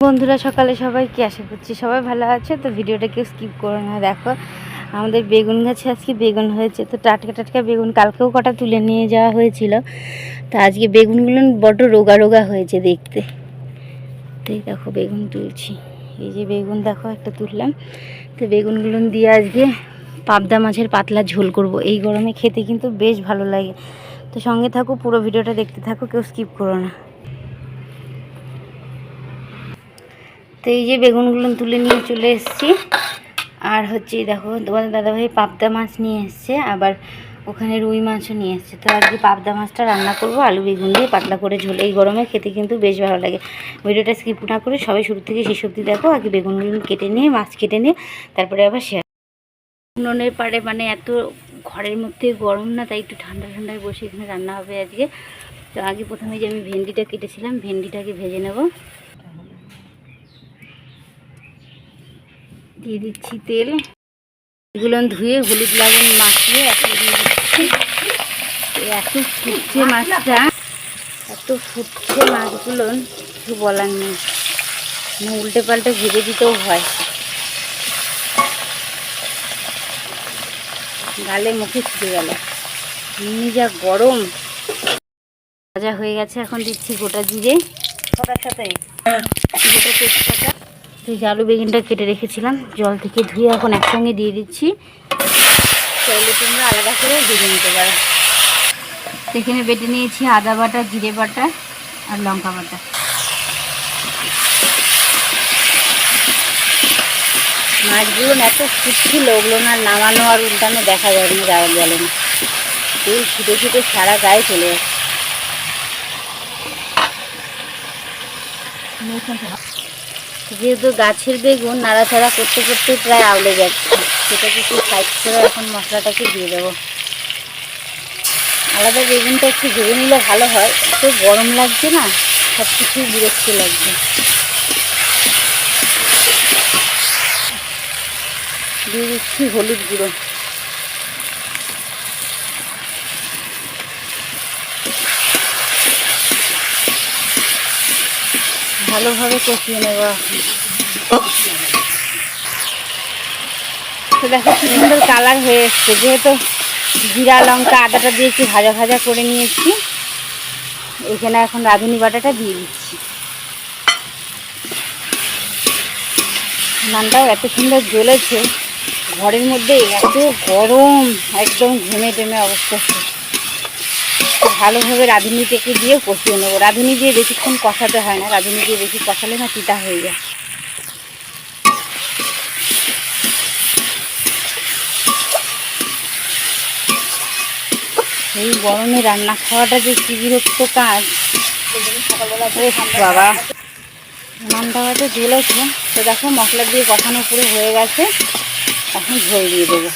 বন্ধুরা, সকালে সবাই কি আশা করছি সবাই ভালো আছে। তো ভিডিওটা কেউ স্কিপ করো না। দেখো, আমাদের বেগুন গাছে আজকে বেগুন হয়েছে। তো টাটকা টাটকা বেগুন কালকেও কটা তুলে নিয়ে যাওয়া হয়েছিল। তো আজকে বেগুনগুলো বড্ড রোগা রোগা হয়েছে দেখতে। তো দেখো, বেগুন তুলছি। এই যে বেগুন, দেখো, একটা তুললাম। তো বেগুনগুলো দিয়ে আজকে পাবদা মাছের পাতলা ঝোল করব। এই গরমে খেতে কিন্তু বেশ ভালো লাগে। তো সঙ্গে থাকো, পুরো ভিডিওটা দেখতে থাকো, কেউ স্কিপ করো না। তো এই যে বেগুনগুলো তুলে নিয়ে চলে এসেছি। আর হচ্ছে দেখো, তোমাদের দাদাভাই পাবদা মাছ নিয়ে এসছে, আবার ওখানে রুই মাছও নিয়ে এসছে। তো আজকে পাবদা মাছটা রান্না করব, আলু, বেগুন দিয়ে পাতলা করে ঝোল। এই গরমে খেতে কিন্তু বেশ ভালো লাগে। ভিডিওটা স্কিপ না করে সবাই শুরু থেকে শেষ অবধি দেখো, আগে বেগুনগুলো কেটে নিয়ে, মাছ কেটে নিয়ে, তারপরে আবার শেয়ার উনুনের পাড়ে মানে এত ঘরের মধ্যে গরম না, তাই একটু ঠান্ডা ঠান্ডায় বসে এখানে রান্না হবে আজকে। তো আগে প্রথমে যে আমি ভেন্ডিটা কেটেছিলাম, ভেন্ডিটাকে ভেজে নেব। দিয়ে দিচ্ছি তেল। এগুলো ধুয়ে হলুদ লবণ মাখিয়ে এখন দিয়ে দিচ্ছি। এত ফুটছে মাছটা। এত ফুটছে মাছগুলো কিছু বলার নেই। মানে উল্টে পাল্টে ভেজে দিতেও হয়। গালে মুখে ছুটে গেল। এমনি যা গরম। ভাজা হয়ে গেছে এখন দিচ্ছি গোটা জিরে। গোটার সাথে? গোটা তেজপাতা। এই আলু বেগুনটা কেটে রেখেছিলাম। জল থেকে ধুয়ে এখন একসঙ্গে দিয়ে দিচ্ছি। চাইলে তোমরা আলাদা করে ভেজে নিতে পারো। সেখানে বেটে নিয়েছি আদা বাটা, জিরে বাটা আর লঙ্কা বাটা। মাছগুলো এত ফুটছিল ওগুলো না, নামানো আর উল্টানো দেখা যাবে না, যাওয়া গেল না। তেল ছুটে ছুটে সারা গায়ে চলে যাচ্ছে। যেহেতু গাছের বেগুন নাড়াচাড়া করতে করতে প্রায় আউলে যাচ্ছে। সেটাকে একটু সাইড করে এখন মশলাটাকে দিয়ে দেবো। আলাদা বেগুনটা একটু ভেজে নিলে ভালো হয়। তো গরম লাগছে না সব কিছুই বিরক্ত লাগছে। দিয়ে দিচ্ছি হলুদ গুঁড়ো। ভালোভাবে কষিয়ে নেব। দেখো কি সুন্দর কালার হয়ে এসছে। যেহেতু জিরা লঙ্কা আদাটা দিয়ে একটু ভাজা ভাজা করে নিয়েছি, এখানে এখন রাঁধুনি বাটাটা দিয়ে দিচ্ছি। নানটাও এত সুন্দর জ্বলেছে, ঘরের মধ্যে এত গরম, একদম ঘেমে টেমে অবস্থা। ভালোভাবে রাঁধুনিটাকে দিয়েও কষিয়ে নেব। রাঁধুনি দিয়ে বেশিক্ষণ কষাতে হয় না, রাঁধুনি দিয়ে বেশি কষালে না তিতা হয়ে যায়। এই গরমে রান্না খাওয়াটা যে কি বিরক্ত কাজ। বাবা। নামটা তো জ্বলেছে তো দেখো মশলা দিয়ে কষানো পুরো হয়ে গেছে, এখন ঝোল দিয়ে দেবো।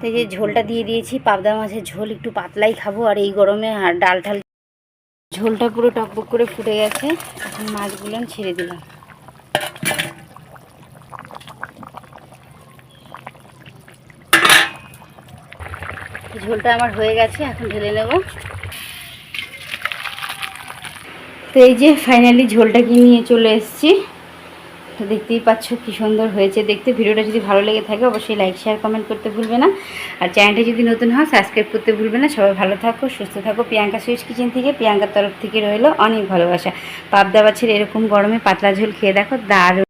তো যে ঝোলটা দিয়ে দিয়েছি, পাবদা মাছের ঝোল একটু পাতলাই খাব, আর এই গরমে আর ডাল ঠাল ঝোলটা পুরো টকবক করে ফুটে গেছে, এখন মাছগুলো ছেড়ে দিলাম। ঝোলটা আমার হয়ে গেছে, এখন ঢেলে নেব। তো এই যে ফাইনালি ঝোলটাকে নিয়ে চলে এসেছি। তো দেখতেই পাচ্ছ কি সুন্দর হয়েছে। দেখতে ভিডিওটা যদি ভালো লেগে থাকে, অবশ্যই লাইক শেয়ার কমেন্ট করতে ভুলবে না। আর চ্যানেলটা যদি নতুন হয় সাবস্ক্রাইব করতে ভুলবে না। সবাই ভালো থাকো, সুস্থ থাকো। প্রিয়াঙ্কা সুইচ কিচেন থেকে প্রিয়াঙ্কার তরফ থেকে রইল অনেক ভালোবাসা। পাবদা বাছের এরকম গরমে পাতলা ঝোল খেয়ে দেখো, দারুণ।